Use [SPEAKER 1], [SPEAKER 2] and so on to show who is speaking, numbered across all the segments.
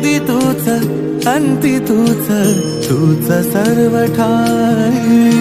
[SPEAKER 1] आधी तूच अंती तूच तूच सर्व ठाई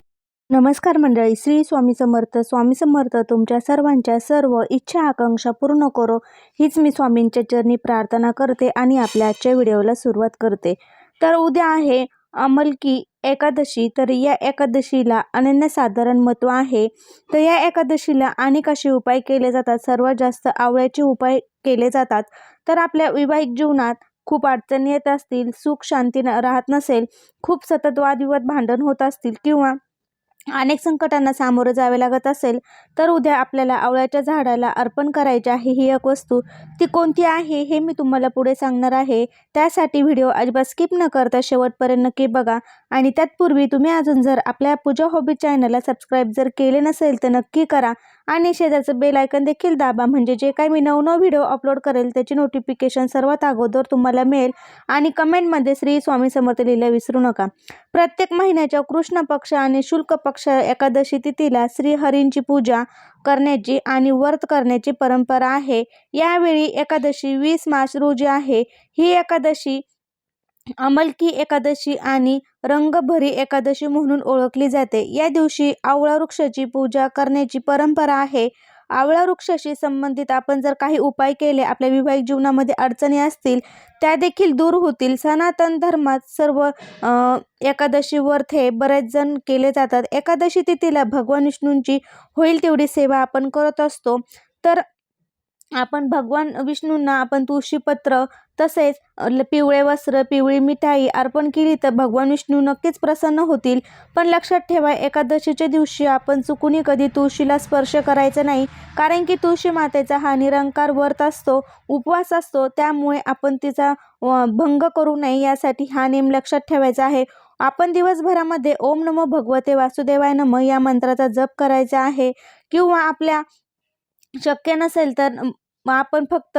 [SPEAKER 2] नमस्कार मंडळी श्री स्वामी समर्थ. स्वामी समर्थ तुमच्या सर्वांच्या सर्व इच्छा आकांक्षा पूर्ण करो. हीच मी स्वामींच्या चरणी प्रार्थना करते आणि आपल्या आजच्या व्हिडिओला सुरुवात करते. तर उद्या आहे अमलकी एकादशी. तर या एकादशीला अनन्यसाधारण महत्त्व आहे. तर या एकादशीला अनेक असे उपाय केले जातात. सर्वात जास्त आवळ्याचे उपाय केले जातात. तर आपल्या वैवाहिक जीवनात खूप अडचणी येत असतील सुख शांती न- राहत नसेल खूप सतत वादविवाद भांडण होत असतील किंवा अनेक संकटांना सामोरं जावे लागत असेल तर उद्या आपल्याला आवळ्याच्या झाडाला अर्पण करायचे आहे ही एक वस्तू. ती कोणती आहे हे मी तुम्हाला पुढे सांगणार आहे. त्यासाठी व्हिडिओ अजिबात स्किप न करता शेवटपर्यंत नक्की बघा. आणि त्यातपूर्वी तुम्ही अजून जर आपल्या पूजा हॉबी चॅनलला सबस्क्राईब जर केले नसेल तर नक्की करा. आणि शेजारचं बेल आयकन देखील दाबा. म्हणजे जे काही मी नवनव व्हिडिओ अपलोड करेल त्याची नोटिफिकेशन सर्वात अगोदर तुम्हाला मिळेल आणि कमेंटमध्ये श्री स्वामी समर्थ लिहिलं विसरू नका. प्रत्येक महिन्याच्या कृष्ण पक्ष आणि शुल्क पक्ष एकादशी तिथीला श्रीहरींची पूजा करण्याची आणि व्रत करण्याची परंपरा आहे. यावेळी एकादशी वीस मार्च रोजी आहे. ही एकादशी अमलकी एकादशी आणि रंगभरी एकादशी म्हणून ओळखली जाते. या दिवशी आवळा वृक्षाची पूजा करण्याची परंपरा आहे. आवळा वृक्षाशी संबंधित आपण जर काही उपाय केले आपल्या वैवाहिक जीवनामध्ये अडचणी असतील त्या देखील दूर होतील. सनातन धर्मात सर्व एकादशीवर एकादशी व्रत हे बरेच जण केले जातात. एकादशी तिथीला भगवान विष्णूंची होईल तेवढी सेवा आपण करत असतो. तर आपण भगवान विष्णूंना आपण तुळशीपत्र तसेच ल- पिवळे वस्त्र पिवळी मिठाई अर्पण केली तर भगवान विष्णू नक्कीच प्रसन्न होतील. पण लक्षात ठेवा एकादशीच्या दिवशी आपण चुकूनही कधी तुळशीला स्पर्श करायचा नाही. कारण की तुळशी मातेचा हा निरंकार व्रत असतो उपवास असतो. त्यामुळे आपण तिचा भंग करू नये यासाठी हा नेम लक्षात ठेवायचा आहे. आपण दिवसभरामध्ये ओम नमो भगवते वासुदेवाय नम या मंत्राचा जप करायचा आहे. किंवा आपल्या शक्य नसेल तर आपण फक्त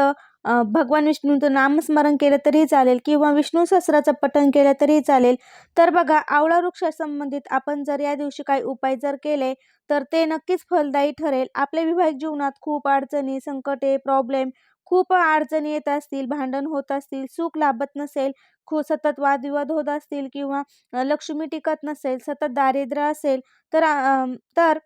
[SPEAKER 2] भगवान विष्णूचं नामस्मरण केलं तरी चालेल किंवा विष्णू सहस्राचं पठण केलं तरी चालेल. तर बघा आवळा वृक्षासंबंधित आपण जर या दिवशी काही उपाय जर केले तर ते नक्कीच फलदायी ठरेल. आपल्या विवाहिक जीवनात खूप अडचणी संकटे प्रॉब्लेम खूप अडचणी येत असतील भांडण होत असतील सुख लाभत नसेल खूप सतत वादविवाद होत असतील किंवा लक्ष्मी टिकत नसेल सतत दारिद्र्य असेल तर तर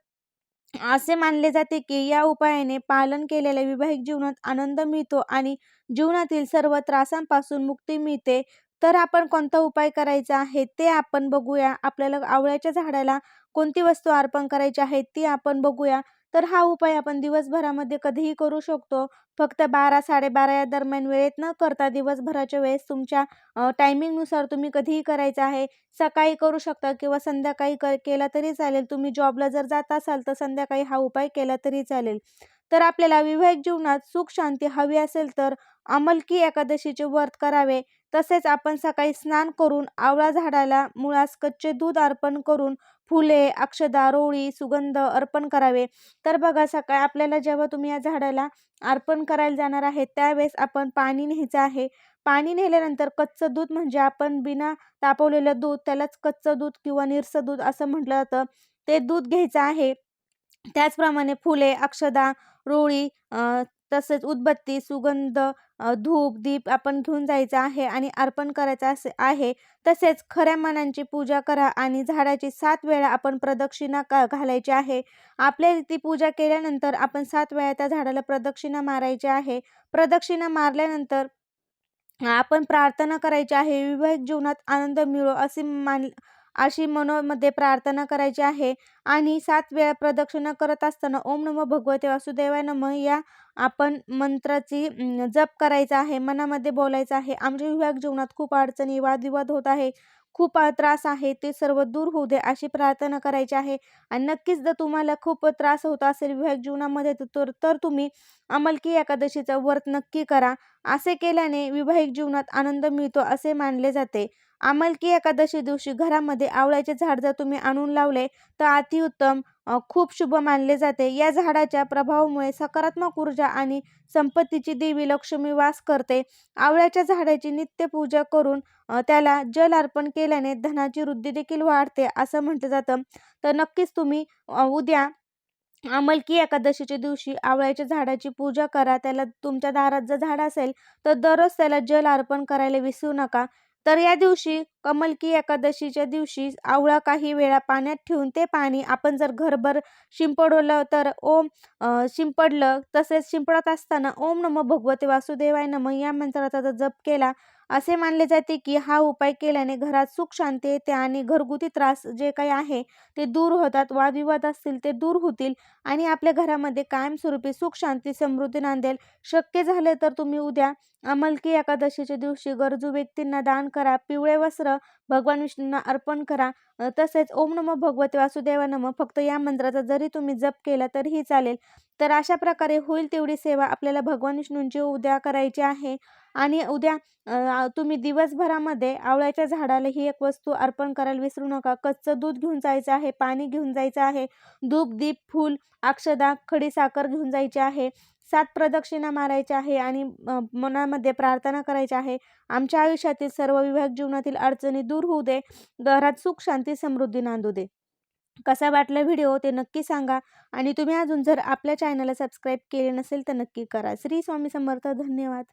[SPEAKER 2] असे मानले जाते की या उपायाने पालन केलेल्या वैवाहिक जीवनात आनंद मिळतो आणि जीवनातील सर्व त्रासांपासून मुक्ती मिळते. तर आपण कोणता उपाय करायचा आहे ते आपण बघूया. आपल्याला आवळ्याच्या झाडाला कोणती वस्तू अर्पण करायची आहे ती आपण बघूया. तर हा उपाय आपण दिवसभरामध्ये कधीही करू शकतो. फक्त बारा साडेबारा या दरम्यान वेळेत न करता दिवसभराच्या वेळेस तुमच्या टायमिंगनुसार तुम्ही कधीही करायचं आहे. सकाळी करू शकता किंवा संध्याकाळी क केला तरी चालेल. तुम्ही जॉबला जर जात असाल तर संध्याकाळी हा उपाय केला तरी चालेल. तर आपल्याला विवाहिक जीवनात सुख शांती हवी असेल तर अमलकी एकादशीचे व्रत करावे. तसेच आपण सकाळी स्नान करून आवळा झाडाला मुळास कच्चे दूध अर्पण करून फुले अक्षदा रोळी सुगंध अर्पण करावे. तर बघा सकाळी आपल्याला जेव्हा तुम्ही या झाडाला अर्पण करायला जाणार आहे त्यावेळेस आपण पाणी न्यायचं आहे. पाणी नेल्यानंतर कच्चं दूध म्हणजे आपण बिना तापवलेलं दूध त्यालाच कच्चं दूध किंवा निरसं दूध असं म्हटलं जातं. ते दूध घ्यायचं आहे. त्याचप्रमाणे फुले अक्षदा रोळी तसेच उदबत्ती सुगंध धूप दीप आपण घेऊन जायचं आहे आणि अर्पण करायचं असे आहे. तसेच खऱ्या मनांची पूजा करा आणि झाडाची सात वेळा आपण प्रदक्षिणा का घालायची आहे. आपल्या ती पूजा केल्यानंतर आपण सात वेळा त्या झाडाला प्रदक्षिणा मारायची आहे. प्रदक्षिणा मारल्यानंतर आपण प्रार्थना करायची आहे. वैवाहिक जीवनात आनंद मिळो असे मान अशी मनोमध्ये प्रार्थना करायची आहे. आणि सात वेळा प्रदक्षिणा करत असताना ओम नमो भगवते वासुदेवाय नम या आपण मंत्राची जप करायचा आहे मनामध्ये बोलायचं आहे. आमच्या विभाग जीवनात खूप अडचणी वादविवाद होत आहे. खूप त्रास आहे ते सर्व दूर होऊ दे अशी प्रार्थना करायची आहे. आणि नक्कीच जर तुम्हाला खूप त्रास होत असेल विवाहिक जीवनामध्ये तर- तर तर तुम्ही अमलकी एकादशीचा व्रत नक्की करा. असे केल्याने वैवाहिक जीवनात आनंद मिळतो असे मानले जाते. आमलकी एकादशी दिवशी घरामध्ये आवळ्याचे झाड जर तुम्ही आणून लावले तर अतिउत्तम खूप शुभ मानले जाते. या झाडाच्या प्रभावामुळे सकारात्मक ऊर्जा आणि संपत्तीची देवी लक्ष्मी वास करते. आवळ्याच्या झाडाची नित्य पूजा करून त्याला जल अर्पण केल्याने धनाची वृद्धी देखील वाढते असं म्हटलं जातं. तर नक्कीच तुम्ही उद्या अमलकी एकादशीच्या दिवशी आवळ्याच्या झाडाची पूजा करा. त्याला तुमच्या दारात जर झाड असेल तर दररोज त्याला जल अर्पण करायला विसरू नका. तर या दिवशी कमलकी एकादशीच्या दिवशी आवळा काही वेळा पाण्यात ठेवून ते पाणी आपण जर घरभर शिंपडवलं तर ओम शिंपडलं. तसेच शिंपडत असताना ओम नमो भगवते वासुदेवाय नम या मंत्राचा जर जप केला असे मानले जाते की हा उपाय केल्याने घरात सुख शांती येते आणि घरगुती त्रास जे काही आहे ते दूर होतात. वादविवाद असतील ते दूर होतील. आणि आपल्या घरामध्ये कायमस्वरूपी सुख शांती समृद्धी नांदेल. शक्य झाले तर तुम्ही उद्या अमलकी एकादशीच्या दिवशी गरजू व्यक्तींना दान करा पिवळे वस्त्र भगवान विष्णूंना अर्पण करा तसेच ओम नमो भगवते वासुदेवा नम. फक्त या मंत्राचा जरी तुम्ही जप केला तरीही चालेल. तर अशा प्रकारे होईल तेवढी सेवा आपल्याला भगवान विष्णूंची उद्या करायची आहे. आणि उद्या तुम्ही दिवसभरामध्ये आवळ्याच्या झाडाला ही एक वस्तू अर्पण करायला विसरू नका. कच्चं दूध घेऊन जायचं आहे पाणी घेऊन जायचं आहे. धूप दीप फूल अक्षदा खडी साखर घेऊन जायची आहे. सात प्रदक्षिणा मारायच्या आहे आणि मनामध्ये प्रार्थना करायची आहे. आमच्या आयुष्यातील सर्व विभाग जीवनातील अडचणी दूर होऊ दे. घरात सुख शांती समृद्धी नांदू दे. कसा वाटला व्हिडिओ ते नक्की सांगा आणि तुम्ही अजून जर आपल्या चॅनलला सबस्क्राईब केले नसेल तर नक्की करा. श्री स्वामी समर्थ. धन्यवाद.